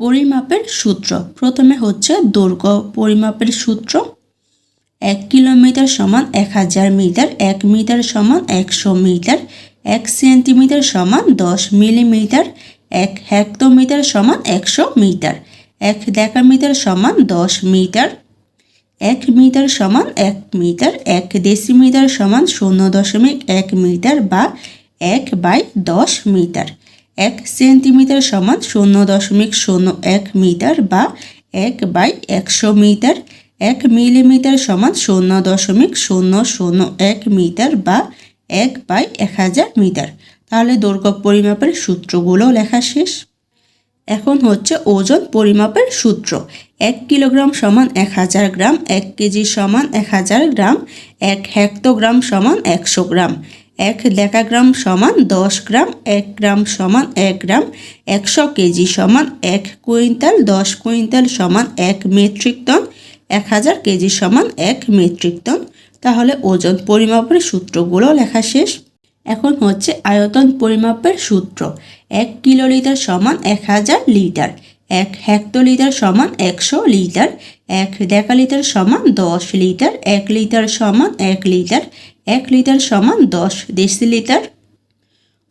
পরিমাপের সূত্র। প্রথমে হচ্ছে দৈর্ঘ্য। পরিমাপের সূত্র, এক কিলোমিটার সমান এক হাজার মিটার, এক মিটার সমান একশো মিটার, এক সেন্টিমিটার সমান দশ মিলিমিটার, এক হেক্টোমিটার সমান একশো মিটার, এক ডেকামিটার সমান দশ মিটার, এক মিটার সমান এক মিটার, এক ডেসিমিটার সমান শূন্য দশমিক এক মিটার বা এক বাই দশ মিটার। এক সেন্টিমিটার সমান শূন্য দশমিক শূন্য এক মিটার বা এক বাই একশো মিটার, এক মিলিমিটার সমান শূন্য দশমিক শূন্য শূন্য এক মিটার বা এক বাই এক হাজার মিটার। তাহলে দৈর্ঘ্য পরিমাপের সূত্রগুলো লেখা শেষ। এখন হচ্ছে ওজন পরিমাপের সূত্র। এক কিলোগ্রাম সমান এক হাজার গ্রাম, এক কেজি সমান এক হাজার গ্রাম, এক হেক্টোগ্রাম সমান একশো গ্রাম। এক ডেকাগ্রাম সমান দশ গ্রাম, এক গ্রাম সমান এক গ্রাম, একশো কেজি সমান এক কুইন্টাল, দশ কুইন্টাল সমান এক মেট্রিক টন, এক হাজার কেজি সমান এক মেট্রিক টন। তাহলে ওজন পরিমাপের সূত্রগুলো লেখা শেষ। এখন হচ্ছে আয়তন পরিমাপের সূত্র। এক কিলোলিটার সমান এক হাজার লিটার, এক হেক্টোলিটার সমান একশো লিটার, এক ডেকালিটার সমান দশ লিটার, এক লিটার সমান এক লিটার এক লিটার সমান দশ ডেসিলিটার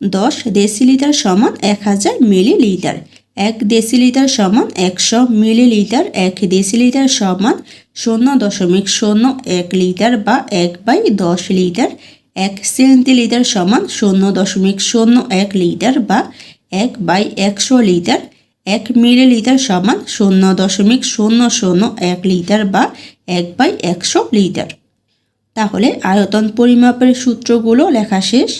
দশ ডেসিলিটার সমান এক হাজার মিলিলিটার এক ডেসিলিটার সমান একশো মিলিলিটার এক ডেসিলিটার সমান শূন্য দশমিক শূন্য এক লিটার বা এক বাই দশ লিটার। এক সেন্টিলিটার সমান শূন্য দশমিক শূন্য এক লিটার বা এক বাই একশো লিটার। এক মিলিলিটার সমান শূন্য দশমিক শূন্য শূন্য এক লিটার বা এক বাই একশো লিটার। তাহলে আয়তন পরিমাপের সূত্রগুলো লেখা শেষ।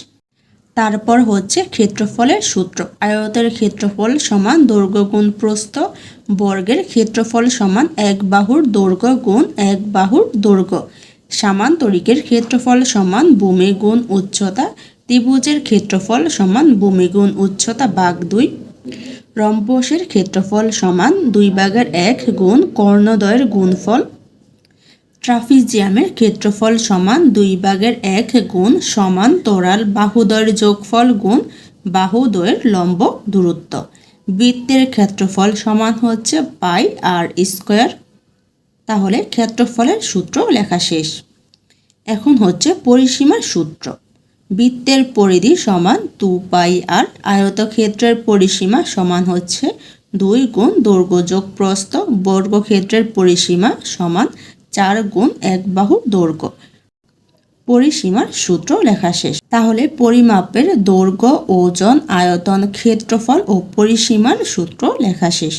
তারপর হচ্ছে ক্ষেত্রফলের সূত্র। আয়তের ক্ষেত্রফল সমান দৈর্ঘ্য গুণ প্রস্থ, বর্গের ক্ষেত্রফল সমান এক বাহুর দৈর্ঘ্য গুণ এক বাহুর দৈর্ঘ্য। সামান্তরিকের ক্ষেত্রফল সমান ভূমি গুণ উচ্চতা, ত্রিভুজের ক্ষেত্রফল সমান ভূমি গুণ উচ্চতা বাঘ দুই। রম্বসের ক্ষেত্রফল সমান দুই ভাগের এক গুণ কর্ণদয়ের গুণফল। ট্রাফিজিয়ামের ক্ষেত্রফল সমান দুই ভাগের এক গুণ সমান তোরাল বাহুদয়ের যোগফল গুণ বাহুদয়ের লম্ব দূরত্ব। বৃত্তের ক্ষেত্রফল সমান হচ্ছে পাই আর স্কোয়ার। তাহলে ক্ষেত্রফলের সূত্র লেখা শেষ। এখন হচ্ছে পরিসীমার সূত্র। বৃত্তের পরিধি সমান টু পাই আর আয়তক্ষেত্রের পরিসীমা সমান হচ্ছে দুই গুণ দৈর্ঘ্য যোগ প্রস্থ বর্গক্ষেত্রের পরিসীমা সমান চার গুণ এক বাহুর দৈর্ঘ্য। পরিসীমার সূত্র লেখা শেষ। তাহলে পরিমাপের দৈর্ঘ্য, ওজন, আয়তন, ক্ষেত্রফল ও পরিসীমার সূত্র লেখা শেষ।